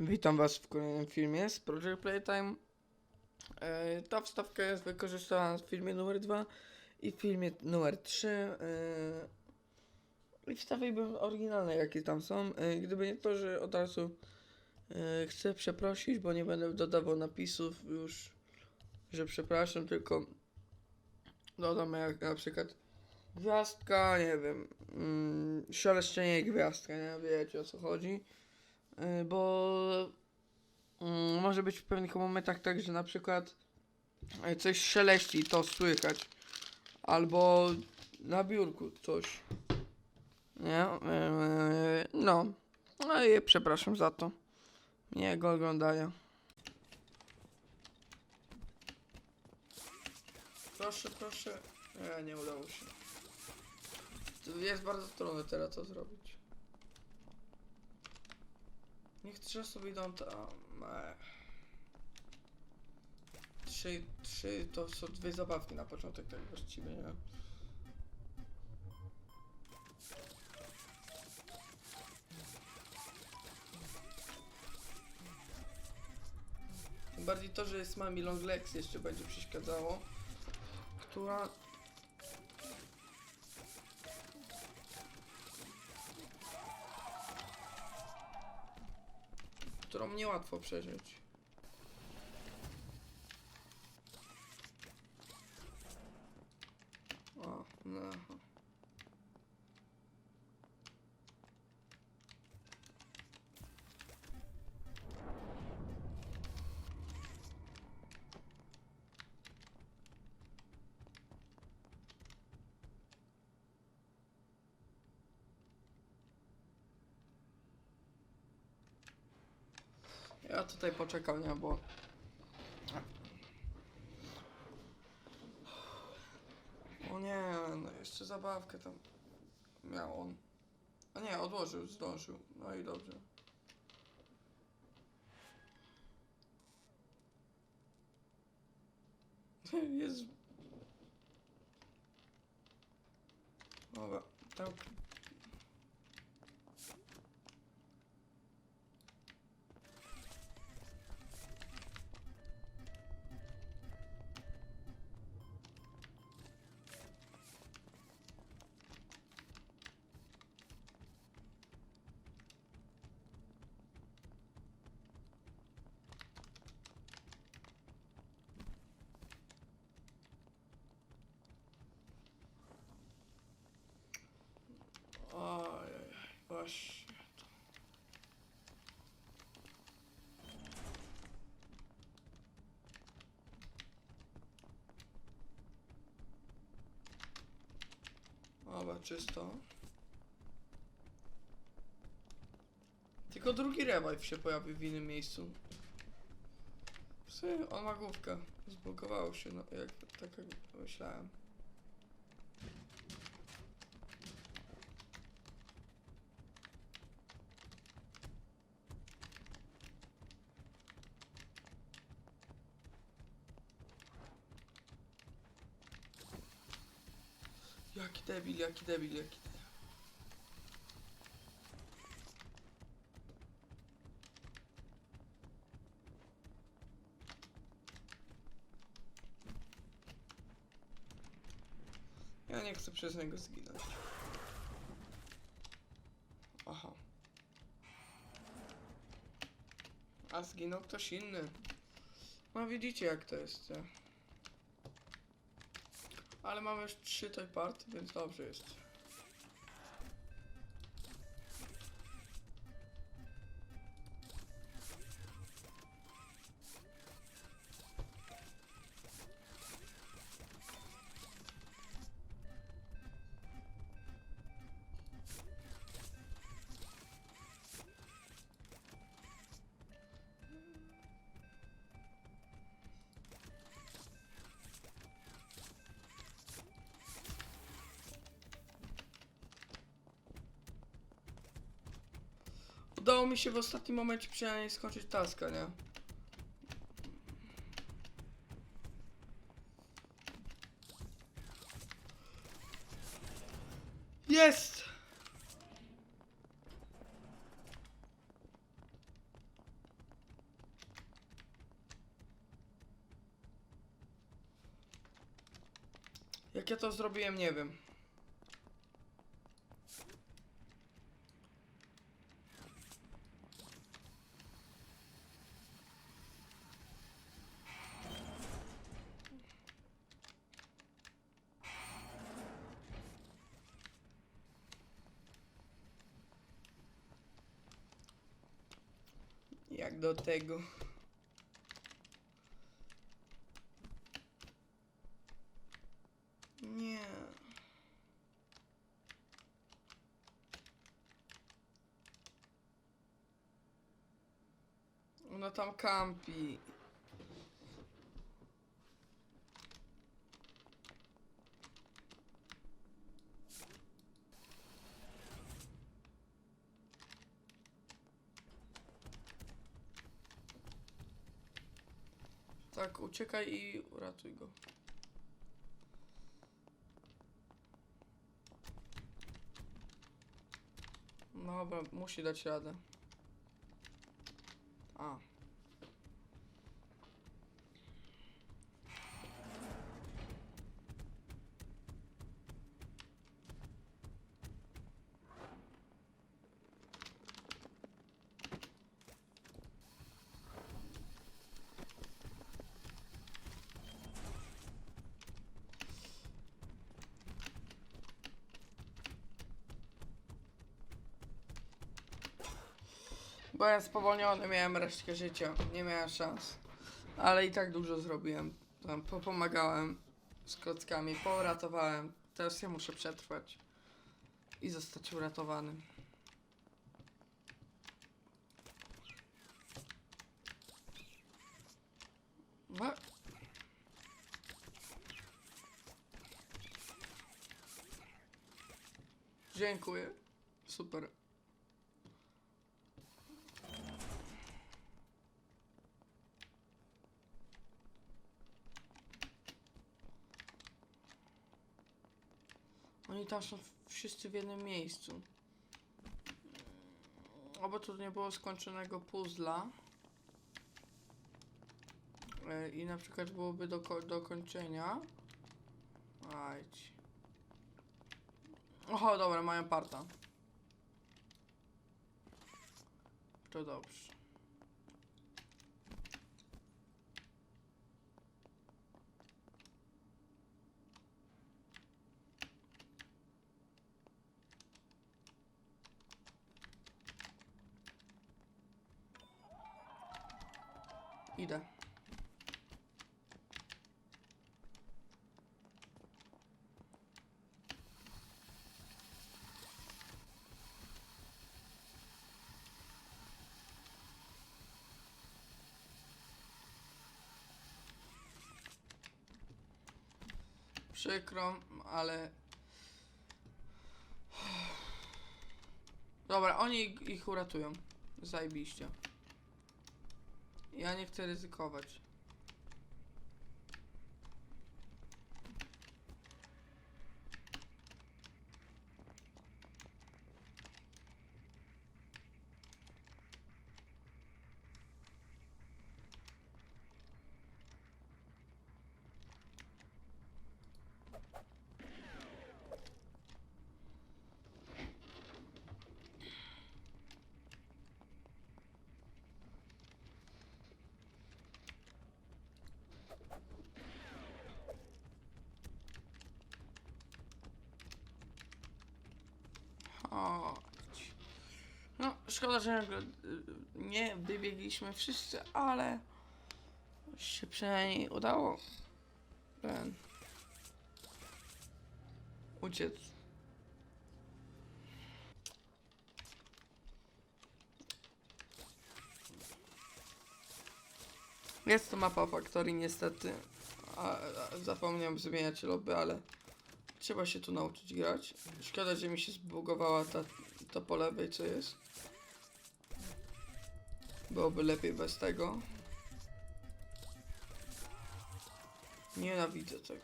Witam Was w kolejnym filmie z Project Playtime. E, ta wstawka jest wykorzystana w filmie numer 2 i w filmie numer 3. E, I wstawiłbym oryginalne, jakie tam są. E, gdyby nie to, że od razu e, chcę przeprosić, bo nie będę dodawał napisów już, że przepraszam, tylko dodam jak na przykład gwiazdka, nie wiem, mm, szeleszczenie gwiazdka, nie wiecie o co chodzi. Y, bo mm, może być w pewnych momentach tak, że na przykład y, coś szeleści, to słychać. Albo na biurku coś. Nie? Yy, no. No i przepraszam za to. Miłego oglądania. Proszę, proszę. Nie, udało się. Jest bardzo trudno teraz to zrobić. Niech trzy osoby idą tam. Ech. Trzy, trzy to są dwie zabawki na początek, tak właściwie, nie? Bardziej to, że jest Mami Long Legs jeszcze będzie przeszkadzało. Która... którą niełatwo przeżyć. O, no. Ja tutaj poczekam, nie, bo... O nie, no jeszcze zabawkę tam miał on. A nie, odłożył, zdążył. No i dobrze. Jest... Dobra, tak. Właśnie. Dobra, czysto. Tylko drugi revive się pojawi w innym miejscu. Psy, on ma główkę. Zbugowało się, no jak tak jak myślałem. Jaki debil, jaki debil, jaki debil. Ja nie chcę przez niego zginąć. Aha. A zginął ktoś inny. No widzicie jak to jest, nie? Ale mamy już trzy tej party, więc dobrze jest. Udało mi się w ostatnim momencie przynajmniej skończyć taska, nie? Jest! Jak ja to zrobiłem, nie wiem. Jak do tego. Nie. Ona tam kampi. Tak, uciekaj i uratuj go. Dobra, musi dać radę. A. Byłem spowolniony, miałem resztkę życia. Nie miałem szans. Ale i tak dużo zrobiłem. Tam popomagałem z klockami, pouratowałem. Teraz ja muszę przetrwać. I zostać uratowanym. No. Dziękuję. Super. Oni tam są wszyscy w jednym miejscu. Oby tu nie było skończonego puzzla. E, I na przykład byłoby do, do kończenia. Ajdź. Oho, dobra, mają parta. To dobrze. Idę. Przykro, ale... Dobra, oni ich uratują. Zajebiście. Ja nie chcę ryzykować. Chodź. No, szkoda, że y, nie wybiegliśmy wszyscy, ale się przynajmniej udało ten uciec. Jest to mapa Factory niestety. A, a, zapomniałem zmieniać lobby, ale trzeba się tu nauczyć grać. Szkoda, że mi się zbugowała ta, to po lewej, co jest. Byłoby lepiej bez tego. Nienawidzę tego.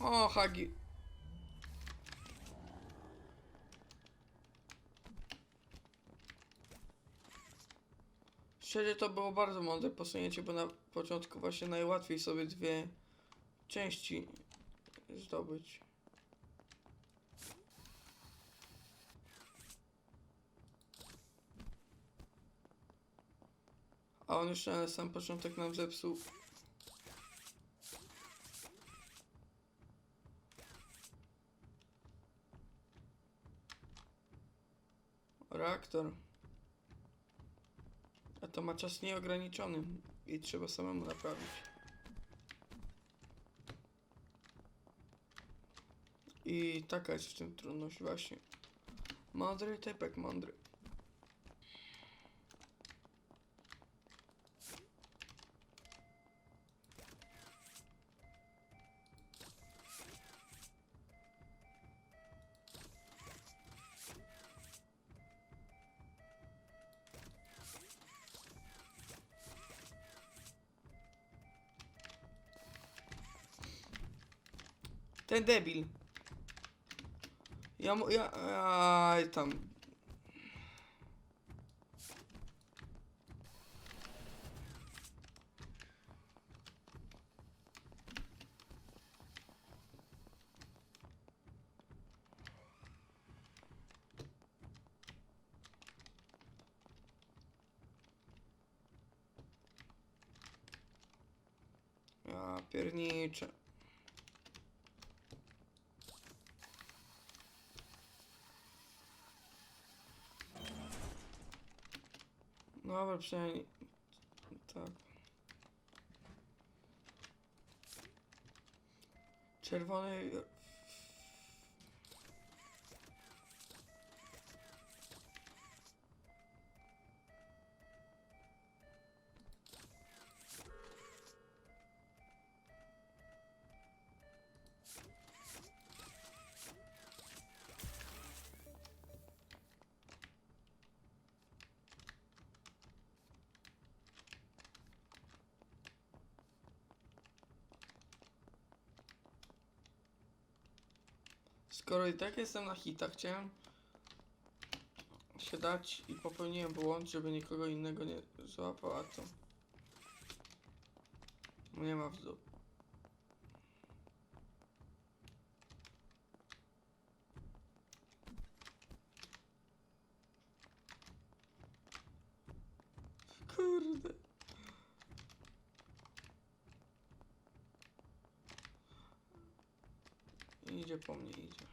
O, Hagi. Szczerze to było bardzo mądre posunięcie, bo na początku właśnie najłatwiej sobie dwie części zdobyć. A on jeszcze na sam początek nam zepsuł. Reaktor. A to ma czas nieograniczony i trzeba samemu naprawić. I taka jest w tym trudność właśnie. Mądry typek, mądry. Debil. Ja mu, ja, aj tam. Dobra, przynajmniej. Tak. Czerwony. Skoro i tak jestem na hitach, chciałem się dać i popełniłem błąd, żeby nikogo innego nie złapał, a to nie ma w. Kurde. Idzie po mnie, idzie.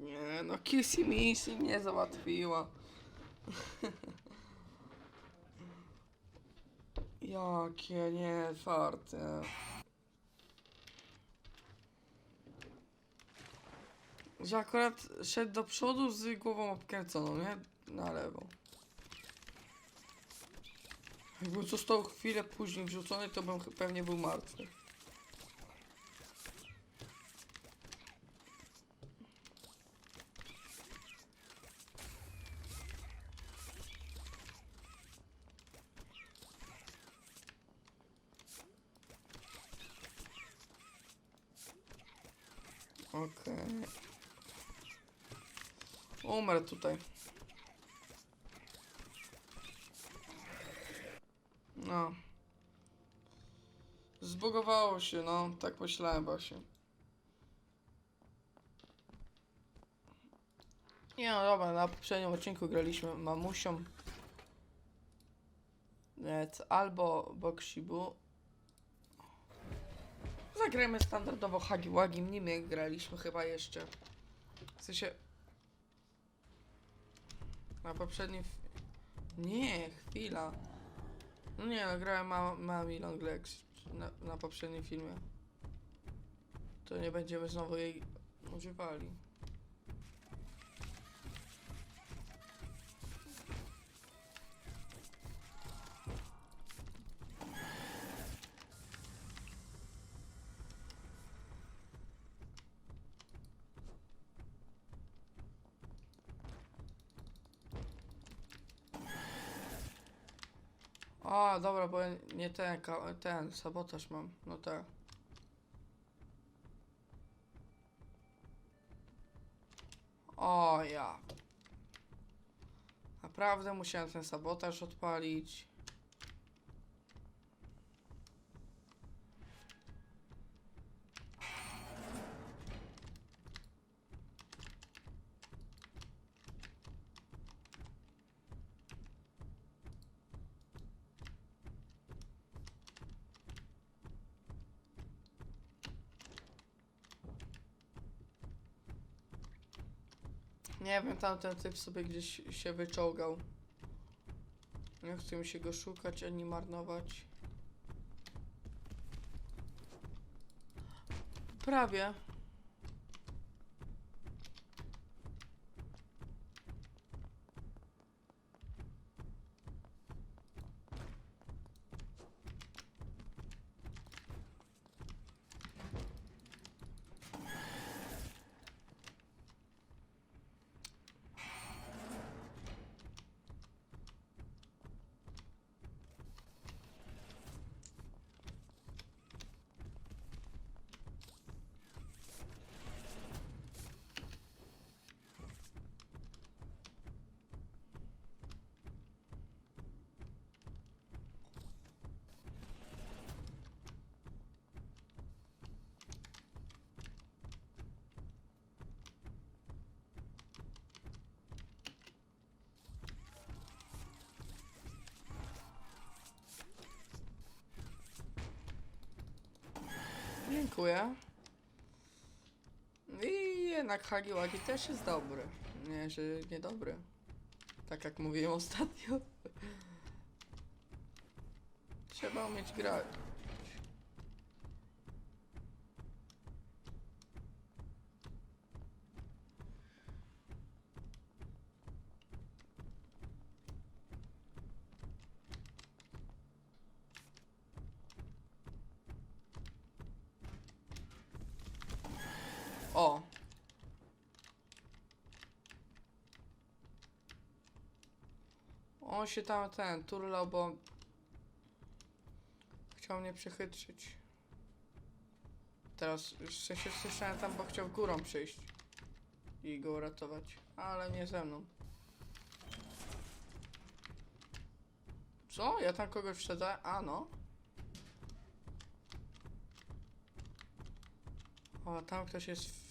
Nie, no Kissy Missy mnie załatwiła. Jakie nie farte. Że akurat szedł do przodu z głową obkręconą, nie? Na lewo. Jakby został chwilę później wrzucony, to bym pewnie był martwy. Okej. Umrę tutaj. No. Zbugowało się, no. Tak myślałem właśnie. Nie no dobra, na poprzednim odcinku graliśmy mamusią. Więc albo Boksibu. Zagrajmy standardowo Hagi Wagi, nim graliśmy chyba jeszcze. W sensie... Na poprzednim... Nie, chwila. No nie, no grałem ma Mami Long Legs na, na poprzednim filmie. To nie będziemy znowu jej używali. A, dobra, bo nie ten, ten, sabotaż mam. No tak. O ja. Naprawdę musiałem ten sabotaż odpalić. Nie wiem, tamten typ sobie gdzieś się wyczołgał. Nie chcę mi się go szukać ani marnować. Prawie. Dziękuję. I jednak Hagiwagi też jest dobry. Nie, że niedobry. Tak jak mówiłem ostatnio. Trzeba umieć grać. On się tam ten turlał, bo chciał mnie przechytrzyć. Teraz w sensie słyszałem tam, bo chciał górą przyjść i go uratować, ale nie ze mną. Co? Ja tam kogoś wszedłem? A no. O, tam ktoś jest. W...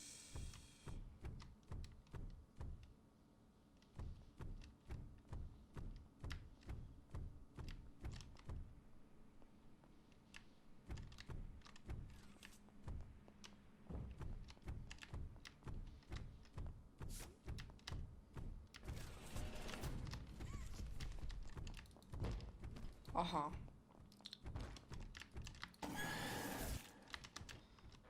Aha.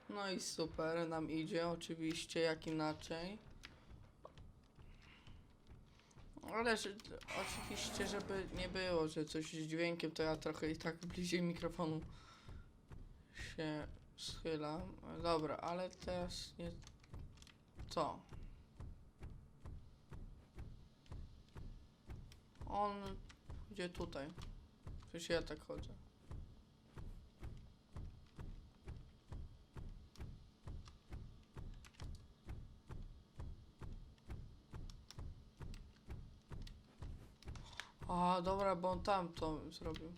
No i super, nam idzie oczywiście, jak inaczej. Ale że, oczywiście, żeby nie było, że coś z dźwiękiem, to ja trochę i tak bliżej mikrofonu się schylam. Dobra, ale teraz nie... Co? On idzie tutaj. Przecież ja tak chodzę. A, dobra, bo on tam to zrobił.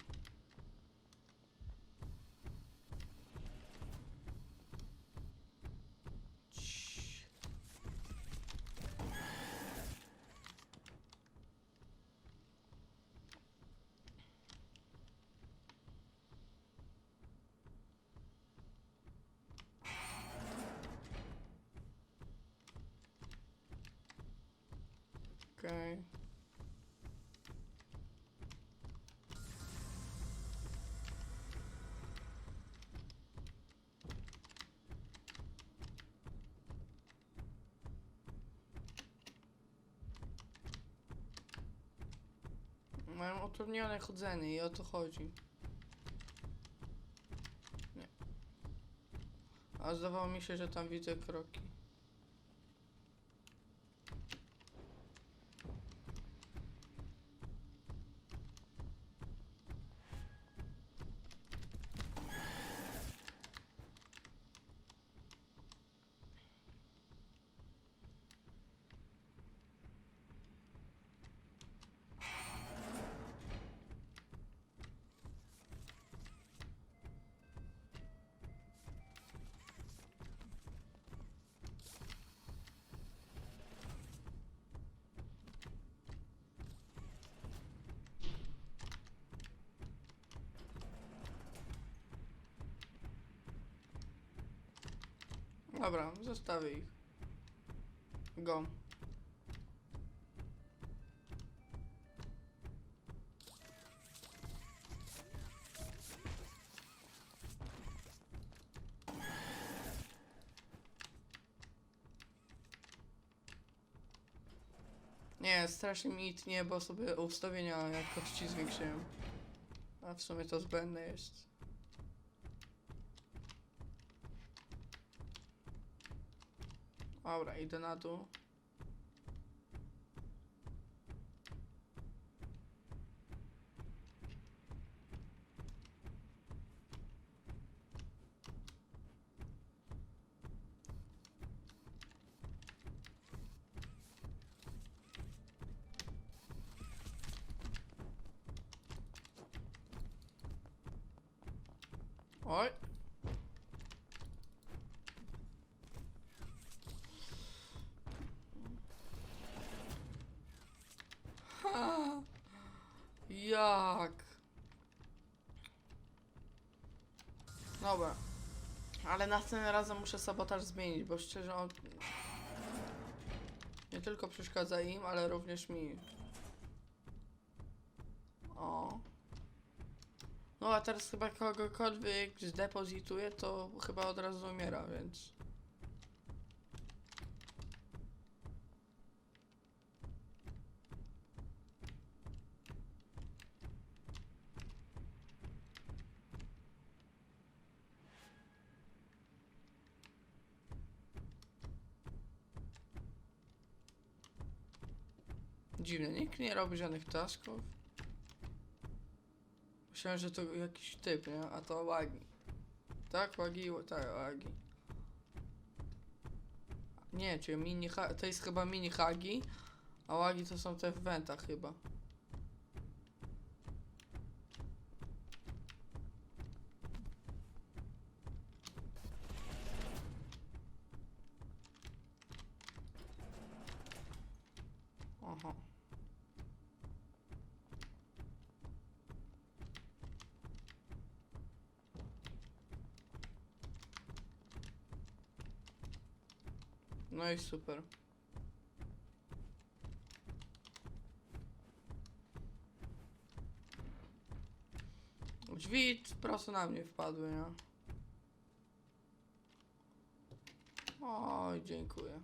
Okej. Mają utrudnione chodzenie i o to chodzi. Nie. A zdawało mi się, że tam widzę kroki. Dobra, zostawię ich. Go. Nie, strasznie mi tnie, bo sobie ustawienia jakości zwiększyłem. A w sumie to zbędne jest. Dobra, idę na dół. Jak? Dobra. Ale następnym razem muszę sabotaż zmienić, bo szczerze on nie tylko przeszkadza im, ale również mi. O. No a teraz chyba kogokolwiek zdepozytuje, to chyba od razu umiera, więc. Dziwne, nikt nie robi żadnych tasków. Myślałem, że to jakiś typ, nie? A to Łagi. Tak, Łagi, tak, Łagi. Nie, czyli mini to jest chyba mini Hagi, a Łagi to są te w wentach chyba. No i super. Drzwi prosto na mnie wpadły, nie? Oj, dziękuję.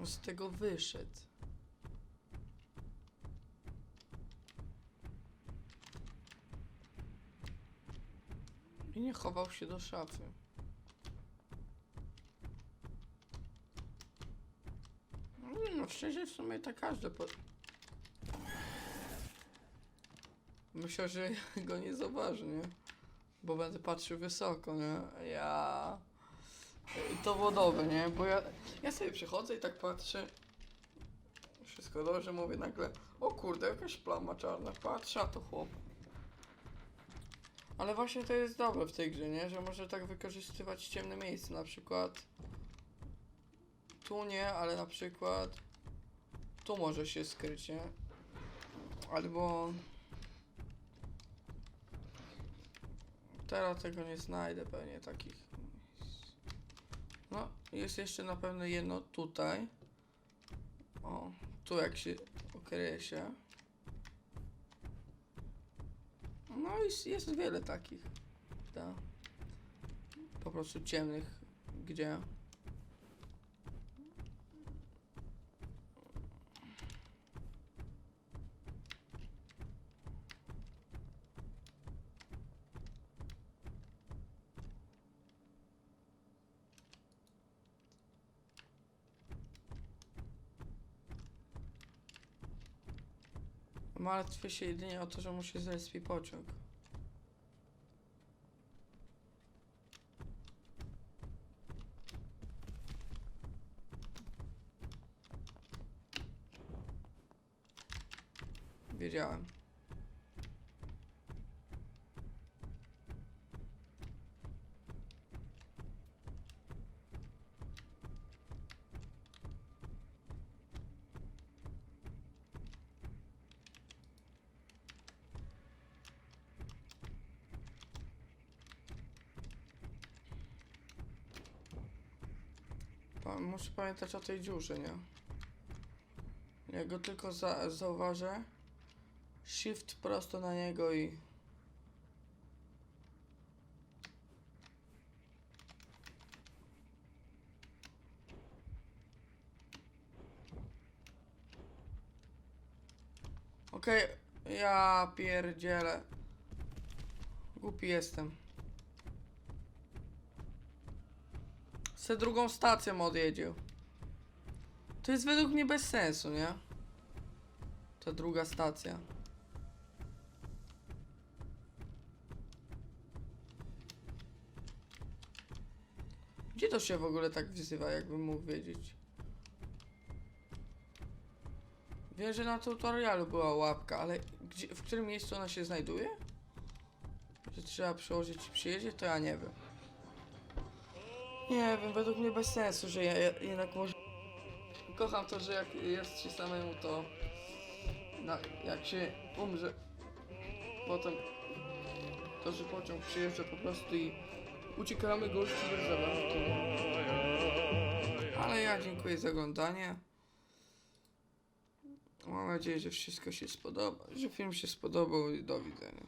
On z tego wyszedł. I nie chował się do szafy. No, no szczerze w sumie tak każdy po... Myślę, że go nie zauważy, nie? Bo będę patrzył wysoko, nie? Ja... To nie? Bo ja, ja sobie przychodzę i tak patrzę. Wszystko dobrze, mówię nagle. O kurde, jakaś plama czarna. Patrzę, a to chłop. Ale właśnie to jest dobre w tej grze, nie? Że może tak wykorzystywać ciemne miejsce. Na przykład. Tu nie, ale na przykład. Tu może się skryć, nie? Albo. Teraz tego nie znajdę pewnie takich. Jest jeszcze na pewno jedno tutaj. O, tu jak się się. No i jest wiele takich. Da. Po prostu ciemnych, gdzie. Martwię się jedynie o to, że musi zrespić pociąg. Muszę pamiętać o tej dziurze, nie? Jak go tylko za zauważę, shift prosto na niego i... Okej, ja pierdzielę. Głupi jestem. Se drugą stacją odjedzie. To jest według mnie bez sensu, nie? Ta druga stacja. Gdzie to się w ogóle tak wzywa, jakbym mógł wiedzieć? Wiem, że na tutorialu była łapka, ale gdzie, w którym miejscu ona się znajduje? Że trzeba przełożyć i przyjedzie, to ja nie wiem. Nie wiem, według mnie bez sensu, że ja, ja jednak może... Kocham to, że jak jest się samemu, to... Na, jak się umrze, potem to, że pociąg przyjeżdża po prostu i uciekamy gości bez zabawy. Ale ja dziękuję za oglądanie. Mam nadzieję, że wszystko się spodoba, że film się spodobał i do widzenia.